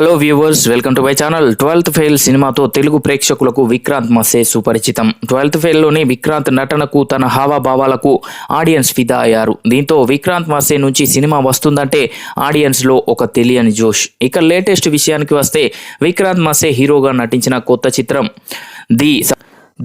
Hello viewers welcome to my channel. Twelfth fail సినిమాతో తెలుగు ప్రేక్షకులకు విక్రాంత్ మసే సుపరిచితం. ట్వెల్త్ ఫెయిల్లోని విక్రాంత్ నటనకు తన హావభావాలకు ఆడియన్స్ ఫిదా అయ్యారు. దీంతో విక్రాంత్ మసే నుంచి సినిమా వస్తుందంటే ఆడియన్స్లో ఒక తెలియని జోష్. ఇక లేటెస్ట్ విషయానికి వస్తే విక్రాంత్ మసే హీరోగా నటించిన కొత్త చిత్రం ది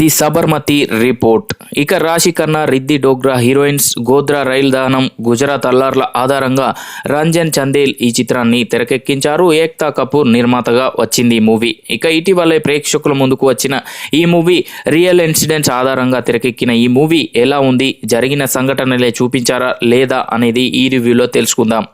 ది సబర్మతి రిపోర్ట్. ఇక రాశి ఖన్నా రిద్ది డోగ్రా హీరోయిన్స్ గోద్రా రైల్ దహనం గుజరాత్ అల్లార్ల ఆధారంగా రంజన్ చందేల్ ఈ చిత్రాన్ని తెరకెక్కించారు. ఏక్తా కపూర్ నిర్మాతగా వచ్చింది ఈ మూవీ. ఇక ఇటీవలే ప్రేక్షకుల ముందుకు వచ్చిన ఈ మూవీ రియల్ ఇన్సిడెంట్స్ ఆధారంగా తెరకెక్కిన ఈ మూవీ ఎలా ఉంది జరిగిన సంఘటనలే చూపించారా లేదా అనేది ఈ రివ్యూలో తెలుసుకుందాం.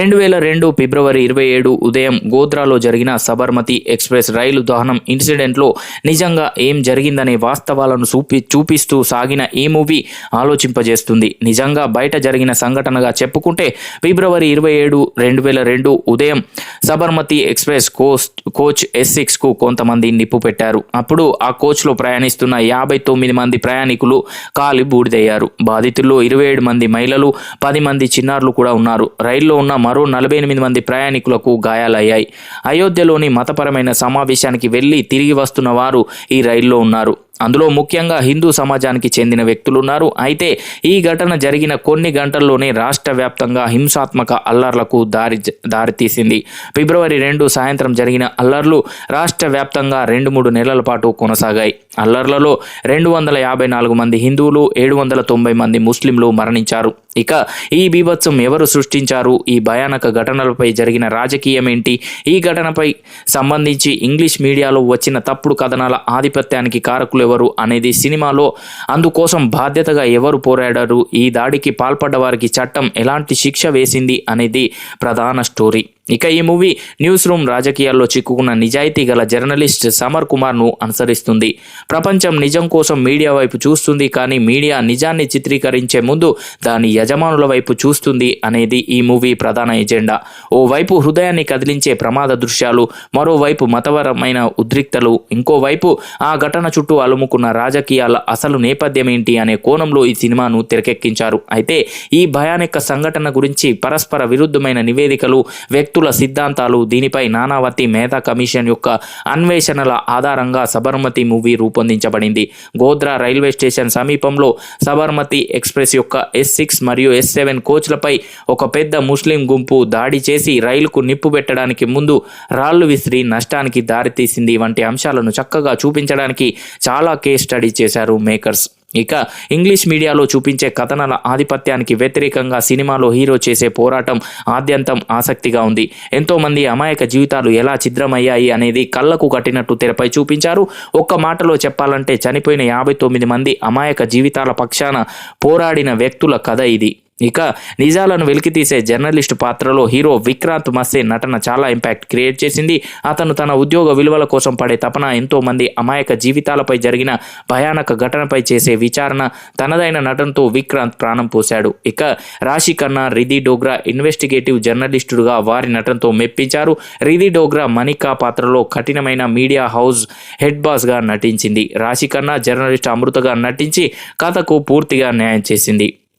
రెండు వేల రెండు ఫిబ్రవరి ఇరవై ఏడు ఉదయం గోద్రాలో జరిగిన సబర్మతి ఎక్స్ప్రెస్ రైలు దహనం ఇన్సిడెంట్లో నిజంగా ఏం జరిగిందనే వాస్తవాలను చూపి చూపిస్తూ సాగిన ఈ మూవీ ఆలోచింపజేస్తుంది. నిజంగా బయట జరిగిన సంఘటనగా చెప్పుకుంటే ఫిబ్రవరి ఇరవై ఏడు రెండు వేల రెండు ఉదయం Sabarmati express coach coach S సిక్స్కు కొంతమంది నిప్పు పెట్టారు. అప్పుడు ఆ కోచ్లో ప్రయాణిస్తున్న యాభై తొమ్మిది మంది ప్రయాణికులు కాలి బూడిదయ్యారు. బాధితుల్లో ఇరవై ఏడు మంది మహిళలు పది మంది చిన్నారులు కూడా ఉన్నారు. రైల్లో ఉన్న మరో నలభై ఎనిమిది మంది ప్రయాణికులకు గాయాలయ్యాయి. అయోధ్యలోని మతపరమైన సమావేశానికి వెళ్ళి తిరిగి వస్తున్న వారు ఈ రైల్లో ఉన్నారు. అందులో ముఖ్యంగా హిందూ సమాజానికి చెందిన వ్యక్తులున్నారు. అయితే ఈ ఘటన జరిగిన కొన్ని గంటల్లోనే రాష్ట్ర వ్యాప్తంగా హింసాత్మక అల్లర్లకు దారి దారితీసింది ఫిబ్రవరి రెండు సాయంత్రం జరిగిన అల్లర్లు రాష్ట్ర వ్యాప్తంగా రెండు మూడు నెలల పాటు కొనసాగాయి. అల్లర్లలో రెండు వందల యాభై నాలుగు మంది హిందువులు ఏడు వందల తొంభై మంది ముస్లింలు మరణించారు. ఇక ఈ బీభత్సం ఎవరు సృష్టించారు? ఈ భయానక ఘటనలపై జరిగిన రాజకీయం ఏంటి ఈ ఘటనపై సంబంధించి ఇంగ్లీష్ మీడియాలో వచ్చిన తప్పుడు కథనాల ఆధిపత్యానికి కారకులు ఎవరు అనేది సినిమాలో అందుకోసం బాధ్యతగా ఎవరు పోరాడారు? ఈ దాడికి పాల్పడ్డ వారికి చట్టం ఎలాంటి శిక్ష వేసింది అనేది ప్రధాన స్టోరీ. ఇక ఈ మూవీ న్యూస్ రూమ్ రాజకీయాల్లో చిక్కుకున్న నిజాయితీ గల జర్నలిస్ట్ సమర్ కుమార్ను అనుసరిస్తుంది. ప్రపంచం నిజం కోసం మీడియా వైపు చూస్తుంది కానీ మీడియా నిజాన్ని చిత్రీకరించే ముందు దాని యజమానుల వైపు చూస్తుంది అనేది ఈ మూవీ ప్రధాన ఎజెండా. ఓవైపు హృదయాన్ని కదిలించే ప్రమాద దృశ్యాలు మరోవైపు మతపరమైన ఉద్రిక్తలు ఇంకోవైపు ఆ ఘటన చుట్టూ అలుముకున్న రాజకీయాల అసలు నేపథ్యం ఏంటి అనే కోణంలో ఈ సినిమాను తెరకెక్కించారు. అయితే ఈ భయానక సంఘటన గురించి పరస్పర విరుద్ధమైన నివేదికలు వ్యక్తుల సిద్ధాంతాలు దీనిపై నానావతి మేధా కమిషన్ యొక్క అన్వేషణల ఆధారంగా సబర్మతి మూవీ రూపొందించబడింది. గోద్రా రైల్వే స్టేషన్ సమీపంలో సబర్మతి ఎక్స్ప్రెస్ యొక్క ఎస్ సిక్స్ మరియు ఎస్ సెవెన్ కోచ్లపై ఒక పెద్ద ముస్లిం గుంపు దాడి చేసి రైలుకు నిప్పు పెట్టడానికి ముందు రాళ్ళు విసిరి నష్టానికి దారితీసింది వంటి అంశాలను చక్కగా చూపించడానికి చాలా కేస్ స్టడీ చేశారు మేకర్స్. ఇక ఇంగ్లీష్ మీడియాలో చూపించే కథనాల ఆధిపత్యానికి వ్యతిరేకంగా సినిమాలో హీరో చేసే పోరాటం ఆద్యంతం ఆసక్తిగా ఉంది. ఎంతోమంది అమాయక జీవితాలు ఎలా ఛిద్రమయ్యాయి అనేది కళ్ళకు కట్టినట్టు తెరపై చూపించారు. ఒక్క మాటలో చెప్పాలంటే చనిపోయిన యాభై తొమ్మిది మంది అమాయక జీవితాల పక్షాన పోరాడిన వ్యక్తుల కథ ఇది. ఇక నిజాలను వెలికితీసే జర్నలిస్టు పాత్రలో హీరో విక్రాంత్ మస్సే నటన చాలా ఇంపాక్ట్ క్రియేట్ చేసింది. అతను తన ఉద్యోగ విలువల కోసం పడే తపన ఎంతో మంది అమాయక జీవితాలపై జరిగిన భయానక ఘటనపై చేసే విచారణ తనదైన నటనతో విక్రాంత్ ప్రాణం పోశాడు. ఇక రాశి ఖన్నా రిధి డోగ్రా ఇన్వెస్టిగేటివ్ జర్నలిస్టుడుగా వారి నటనతో మెప్పించారు. రిధి డోగ్రా మణికా పాత్రలో కఠినమైన మీడియా హౌస్ హెడ్ బాస్గా నటించింది. రాశి ఖన్నా జర్నలిస్ట్ అమృతగా నటించి కథకు పూర్తిగా న్యాయం చేసింది.